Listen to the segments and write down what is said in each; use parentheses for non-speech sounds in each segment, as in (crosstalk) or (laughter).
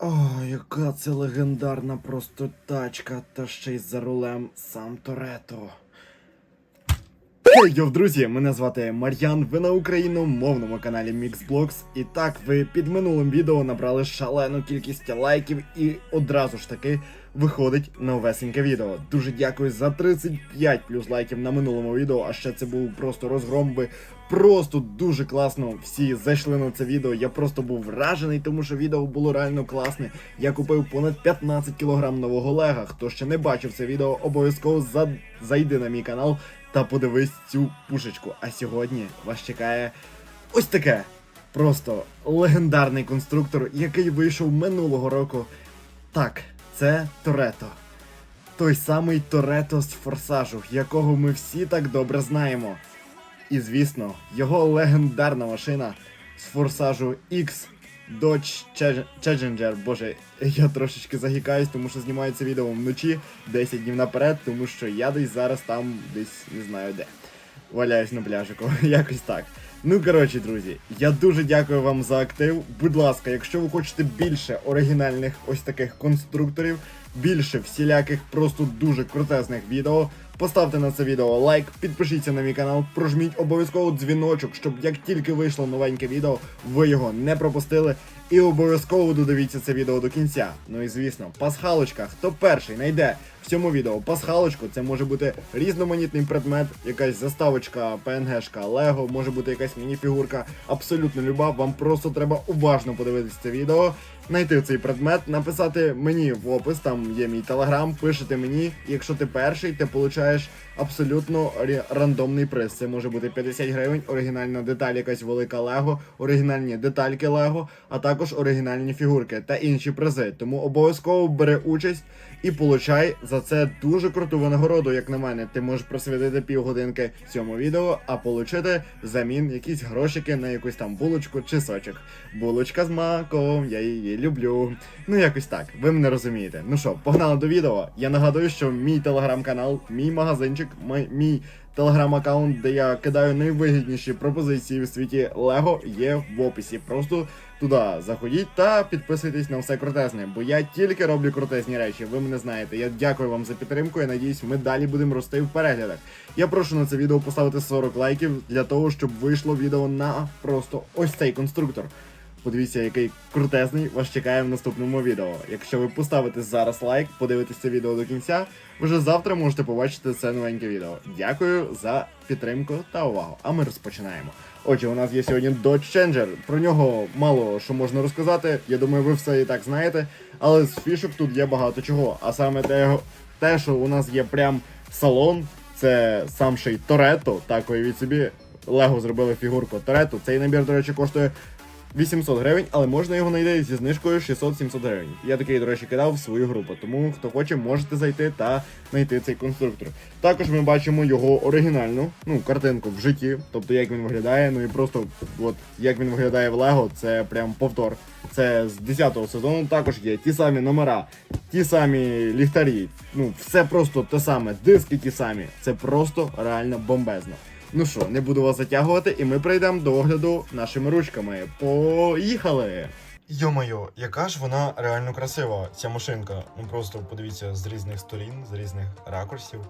О, яка це легендарна просто тачка, та ще й за рулем сам Торетто. Йоу, друзі, мене звати Мар'ян, ви на україномовному каналі Mixblocks. І так, ви під минулим відео набрали шалену кількість лайків і одразу ж таки виходить новесеньке відео. Дуже дякую за 35 плюс лайків на минулому відео, а ще це був просто розгром би. Просто дуже класно всі зайшли на це відео. Я просто був вражений, тому що відео було реально класне. Я купив понад 15 кг нового лега. Хто ще не бачив це відео, обов'язково за... зайди на мій канал та подивись цю пушечку. А сьогодні вас чекає ось таке. Просто легендарний конструктор, який вийшов минулого року. Так, це Торетто. Той самий Торетто з форсажу, якого ми всі так добре знаємо. І звісно, його легендарна машина з форсажу X Dodge Challenger. Боже, я трошечки загікаюсь, тому що знімається відео вночі 10 днів наперед, тому що я десь зараз там десь не знаю де. Валяюсь на пляжику, (laughs) якось так. Ну коротше, друзі, я дуже дякую вам за актив. Будь ласка, якщо ви хочете більше оригінальних ось таких конструкторів, більше всіляких просто дуже крутезних відео. Поставте на це відео лайк, підпишіться на мій канал, прожміть обов'язково дзвіночок, щоб як тільки вийшло новеньке відео, ви його не пропустили. І обов'язково додивіться це відео до кінця. Ну і звісно, пасхалочка, хто перший знайде в цьому відео пасхалочку, це може бути різноманітний предмет, якась заставочка, ПНГшка, Лего, може бути якась мініфігурка, абсолютно люба. Вам просто треба уважно подивитися це відео, знайти цей предмет, написати мені в опис, там є мій телеграм, пишете мені. І якщо ти перший, ти получаєш абсолютно рандомний приз. Це може бути 50 гривень, оригінальна деталь, якась велика Лего, оригінальні детальки Лего, а також оригінальні фігурки та інші призи. Тому обов'язково бери участь і получай за це дуже круту винагороду, як на мене. Ти можеш просвітити півгодинки цьому відео, а получити замін якісь грошики на якусь там булочку чи сочок. Булочка з маком, я її люблю. Ну якось так, ви мене розумієте. Ну що, погнали до відео. Я нагадую, що мій телеграм-канал, мій магазинчик, мій, мій телеграм-аккаунт, де я кидаю найвигідніші пропозиції в світі Лего, є в описі. Просто туди заходіть та підписуйтесь на все крутезне, бо я тільки роблю крутезні речі. Ви мене знаєте. Я дякую вам за підтримку. Я надіюсь, ми далі будемо рости в переглядах. Я прошу на це відео поставити 40 лайків для того, щоб вийшло відео на просто ось цей конструктор. Подивіться, який крутезний вас чекає в наступному відео. Якщо ви поставите зараз лайк, подивитесь це відео до кінця, вже завтра можете побачити це новеньке відео. Дякую за підтримку та увагу. А ми розпочинаємо. Отже, у нас є сьогодні Dodge Challenger. Про нього мало що можна розказати. Я думаю, ви все і так знаєте. Але з фішок тут є багато чого. А саме те, те що у нас є прям салон, це сам ще й Торетто. Так уявіть собі. Лего зробили фігурку Торетто. Цей набір, до речі, коштує 800 гривень, але можна його знайти зі знижкою 600-700 гривень. Я такий, до речі, кидав в свою групу, тому хто хоче, можете зайти та знайти цей конструктор. Також ми бачимо його оригінальну ну, картинку в житті, тобто як він виглядає. Ну і просто от як він виглядає в Лего, це прям повтор. Це з 10-го сезону також є ті самі номера, ті самі ліхтарі. Ну, все просто те саме, диски ті самі. Це просто реально бомбезно. Ну що, не буду вас затягувати, і ми прийдемо до огляду нашими ручками. Поїхали! Йо-моє, яка ж вона реально красива, ця машинка. Ну просто подивіться з різних сторін, з різних ракурсів.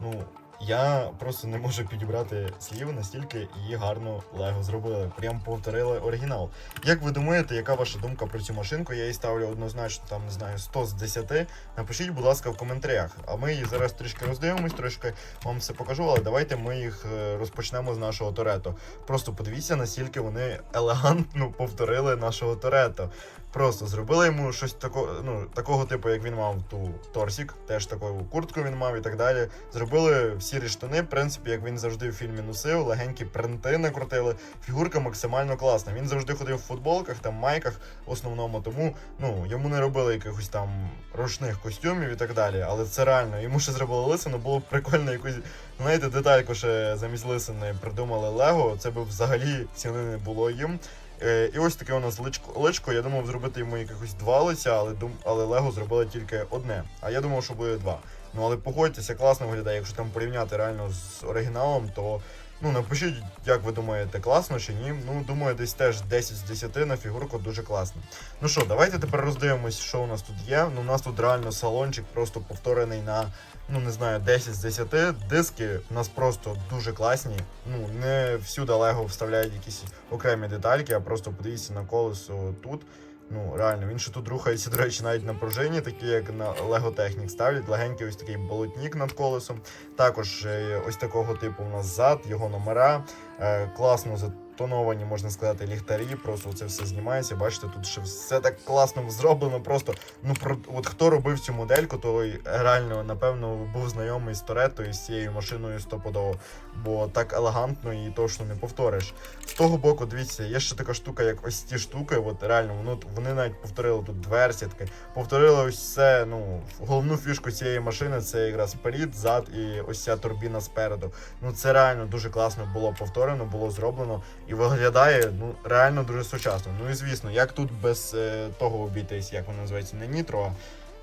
Ну, я просто не можу підібрати слів, настільки її гарно Лего зробили. Прям повторили оригінал. Як ви думаєте, яка ваша думка про цю машинку? Я їй ставлю однозначно, там не знаю, 100 з 10. Напишіть, будь ласка, в коментарях. А ми її зараз трішки роздивимось, трошки вам все покажу, але давайте ми їх е, розпочнемо з нашого Торетто. Просто подивіться, наскільки вони елегантно повторили нашого Торетто. Просто зробили йому щось такого, ну, такого типу, як він мав ту Торсік, теж таку куртку він мав і так далі. Зробили сірі штани, в принципі, як він завжди в фільмі носив, легенькі принти накрутили. Фігурка максимально класна. Він завжди ходив в футболках, там майках в основному, тому ну йому не робили якихось там ручних костюмів і так далі. Але це реально, йому ще зробили лисину, було б прикольно якусь, знаєте, детальку ще замість лисини придумали Лего. Це би взагалі ціни не було їм. Е, і ось таке у нас личко, личко. Я думав зробити йому якихось два лиця, але дум, але Лего зробили тільки одне. А я думав, що буде два. Ну але погодьтеся, класно виглядає. Якщо там порівняти реально з оригіналом, то Ну, напишіть, як ви думаєте, класно чи ні. Ну, думаю, десь теж 10 з 10 на фігурку дуже класно. Ну що, давайте тепер роздивимось, що у нас тут є. Ну, у нас тут реально салончик просто повторений на, ну не знаю, 10 з 10. Диски у нас просто дуже класні. Ну, не всюди Лего вставляють якісь окремі детальки, а просто подивіться на колесо тут. Ну, реально, він ще тут рухається, до речі, навіть на пружині, такі як на Lego Technic ставлять. Легенький ось такий болотнік над колесом. Також е, ось такого типу у нас зад, його номера. Е, класно затоновані, можна сказати, ліхтарі. Просто це все знімається. Бачите, тут ще все так класно зроблено. Просто ну про от хто робив цю модельку, той реально напевно був знайомий з Торетто і з цією машиною стопудово, бо так елегантно і точно не повториш. З того боку, дивіться, є ще така штука, як ось ці штуки. От реально, воно вони навіть повторили тут дверсітки, повторили ось це. Ну головну фішку цієї машини це якраз перед, зад і ось ця турбіна спереду. Ну це реально дуже класно було повторено, було зроблено і виглядає ну реально дуже сучасно. Ну і звісно, як тут без е, того обійтись, як воно називається, не нітро.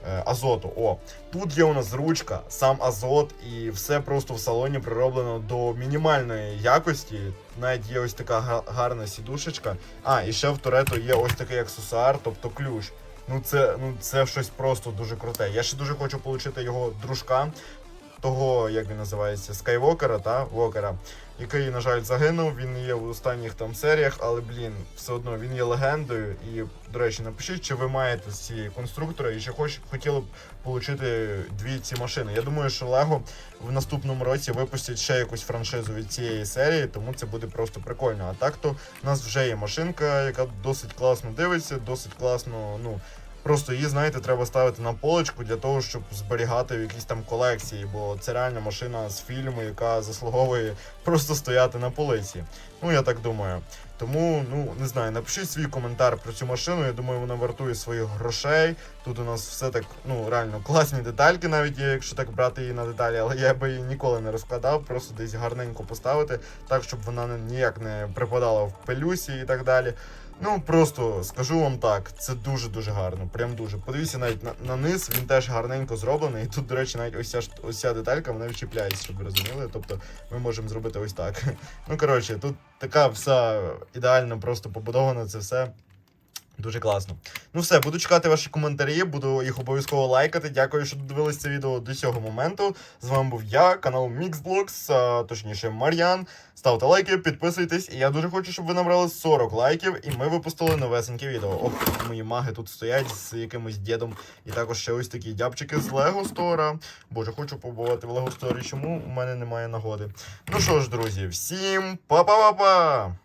е, Азоту, о, тут є у нас ручка, сам азот, і все просто в салоні прироблено до мінімальної якості. Навіть є ось така гарна сідушечка. А, і ще в Торетто є ось такий аксесуар, тобто ключ. Ну це, ну це щось просто дуже круте. Я ще дуже хочу отримати його дружка, того, як він називається, Скайвокера, та Вокера, який, на жаль, загинув. Він є в останніх там серіях, але блін, все одно він є легендою. І, до речі, напишіть, чи ви маєте ці конструктори і чи хоч хотіли б отримати дві ці машини. Я думаю, що Лего в наступному році випустять ще якусь франшизу від цієї серії, тому це буде просто прикольно. А так то у нас вже є машинка, яка досить класно дивиться, досить класно, ну. Просто її, знаєте, треба ставити на полочку для того, щоб зберігати в якійсь там колекції, бо це реальна машина з фільму, яка заслуговує просто стояти на полиці. Ну, я так думаю. Тому, ну не знаю, напишіть свій коментар про цю машину. Я думаю, вона вартує своїх грошей. Тут у нас все так, ну реально класні детальки, навіть є, якщо так брати її на деталі, але я би її ніколи не розкладав, просто десь гарненько поставити, так щоб вона ніяк не припадала в пилюсі і так далі. Ну просто скажу вам так, це дуже дуже гарно. Прям дуже. Подивіться навіть на, на низ, він теж гарненько зроблений. І тут, до речі, навіть ось ця ось ця деталька вона відчіпляється, щоб ви розуміли. Тобто ми можемо зробити ось так. (laughs) Ну коротше, тут така вся ідеально просто побудована це все. Дуже класно. Ну все, буду чекати ваші коментарі, буду їх обов'язково лайкати. Дякую, що додивились це відео до цього моменту. З вами був я, канал Mixblocks, а, точніше Мар'ян. Ставте лайки, підписуйтесь, і я дуже хочу, щоб ви набрали 40 лайків, і ми випустили новесеньке відео. Ох, мої маги тут стоять з якимось дідом. І також ще ось такі дябчики з Lego Store. Боже, хочу побувати в Lego Store, чому у мене немає нагоди. Ну що ж, друзі, всім па-па-па-па!